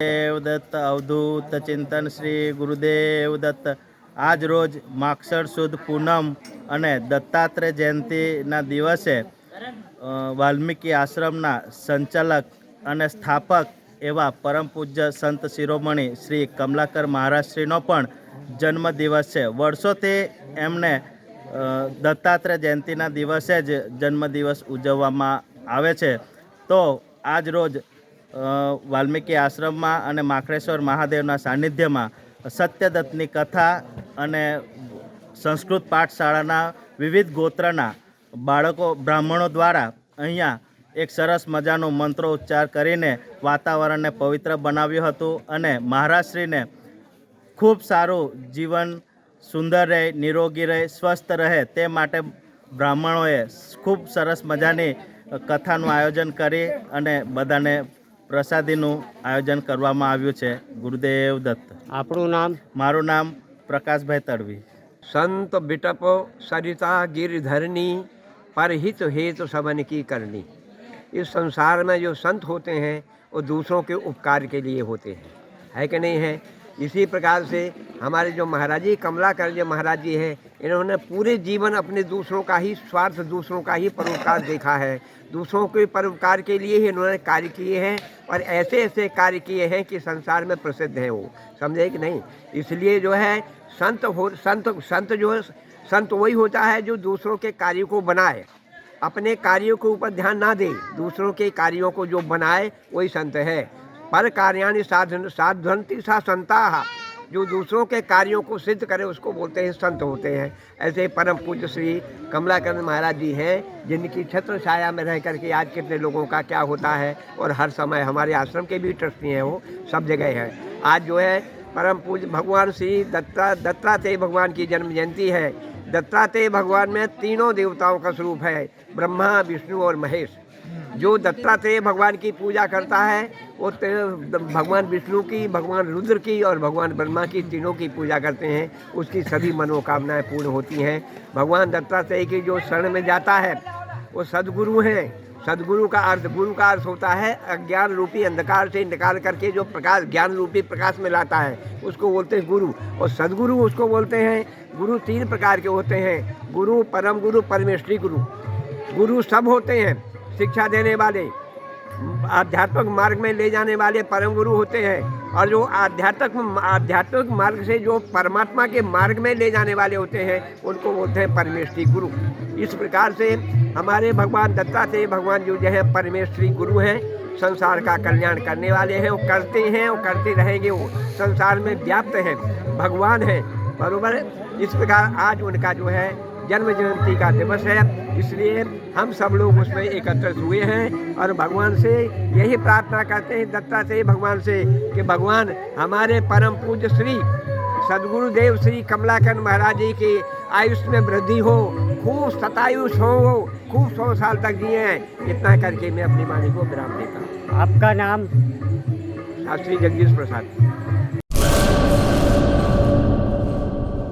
દેવદત્ત અવધૂત ચિંતન શ્રી ગુરુદેવ દત્ત આજ રોજ માક્ષર સુદ પૂનમ અને દત્તાત્રેય જયંતિના દિવસે વાલ્મીકી આશ્રમના સંચાલક અને સ્થાપક એવા પરમ પૂજ્ય સંત શિરોમણી શ્રી કમલાકર મહારાજશ્રીનો પણ જન્મદિવસ. છે વર્ષોથી એમને દત્તાત્રેય જયંતિના દિવસે જ જન્મદિવસ ઉજવવામાં આવે છે. તો આજ રોજ વાલ્મીકી આશ્રમમાં અને માખરેશ્વર મહાદેવના સાનિધ્યમાં સત્યદત્તની કથા અને સંસ્કૃત પાઠશાળાના વિવિધ ગોત્રના બાળકો બ્રાહ્મણો દ્વારા અહીંયા એક સરસ મજાનો મંત્રો ઉચ્ચાર કરીને વાતાવરણને પવિત્ર બનાવ્યું હતું અને મહારાજશ્રીને ખૂબ સારું જીવન સુંદર રહે, નિરોગી રહે, સ્વસ્થ રહે તે માટે બ્રાહ્મણોએ ખૂબ સરસ મજાની કથાનું આયોજન કરી અને બધાને પ્રસાદીનું આયોજન કરવામાં આવ્યું છે ગુરુદેવ દત્ત આપણું નામ મારું નામ પ્રકાશભાઈ તડવી संत बिटप सरिता गिरधरनी पर हित हेतु सबन की करनी इस संसार में जो संत होते हैं वो दूसरों के उपकार के लिए होते हैं है कि नहीं है इसी प्रकार से हमारे जो महाराजी, कमलाकर जी महाराज जी हैं, इन्होंने पूरे जीवन अपने दूसरों का ही स्वार्थ, दूसरों का ही परोपकार देखा है। दूसरों के परोपकार के लिए ही इन्होंने कार्य किए हैं और ऐसे ऐसे कार्य किए हैं कि संसार में प्रसिद्ध हैं वो। समझे कि नहीं? इसलिए जो है, संत हो, संत संत जो है, संत वही होता है जो दूसरों के कार्यों को बनाए। अपने कार्यों के ऊपर ध्यान ना दे, दूसरों के कार्यों को जो बनाए, वही संत है। पर कार्याणि साधन साधवंती सा संता, जो दूसरों के कार्यों को सिद्ध करे, उसको बोलते हैं संत होते हैं। ऐसे परम पूज्य श्री कमलाकरण महाराज जी हैं, जिनकी छत्र छाया में रह करके आज कितने लोगों का क्या होता है, और हर समय हमारे आश्रम के भी ट्रस्टी हैं वो, सब जगह हैं। आज जो है, परम पूज्य भगवान श्री दत्ता दत्तात्रेय भगवान की जन्म जयंती है। दत्तात्रेय भगवान में तीनों देवताओं का स्वरूप है, ब्रह्मा, विष्णु और महेश। जो दत्तात्रेय भगवान की पूजा करता है, वो भगवान विष्णु की, भगवान रुद्र की और भगवान ब्रह्मा की तीनों की पूजा करते हैं। उसकी सभी मनोकामनाएँ पूर्ण होती हैं। भगवान दत्तात्रेय की जो शरण में जाता है, वो सदगुरु हैं। सदगुरु का अर्थ, गुरु का अर्थ होता है अज्ञान रूपी अंधकार से निकाल करके जो प्रकाश, ज्ञान रूपी प्रकाश में लाता है, उसको बोलते हैं गुरु। और सदगुरु उसको बोलते हैं, गुरु तीन प्रकार के होते हैं। गुरु परम गुरु, परमेश्वरी गुरु। गुरु सब होते हैं। शिक्षा देने वाले, आध्यात्मिक मार्ग में ले जाने वाले परम गुरु होते हैं। और जो आध्यात्मिक आध्यात्मिक मार्ग से जो परमात्मा के मार्ग में ले जाने वाले होते हैं, उनको बोलते हैं परमेश्वरी गुरु। इस प्रकार से हमारे भगवान दत्तात्रेय भगवान जो जो है, परमेश्वरी गुरु हैं, संसार का कल्याण करने वाले हैं, वो करते हैं, वो करते रहेंगे, वो संसार में व्याप्त हैं, भगवान हैं। बरोबर? इस प्रकार आज उनका जो है जन्म जयंती का दिवस है। इसलिए हम सब लोग उसमें एकत्रित हुए हैं और भगवान से यही प्रार्थना करते हैं दत्तात्रेय भगवान से कि भगवान हमारे परम पूज्य श्री सदगुरुदेव श्री कमलाकंद महाराज जी की आयुष में वृद्धि हो खूब सतायुष हो खूब सौ साल तक जिए हैं। इतना करके मैं अपनी वाणी को विराम देता हूँ। आपका नाम? शास्त्री जगदीश प्रसाद।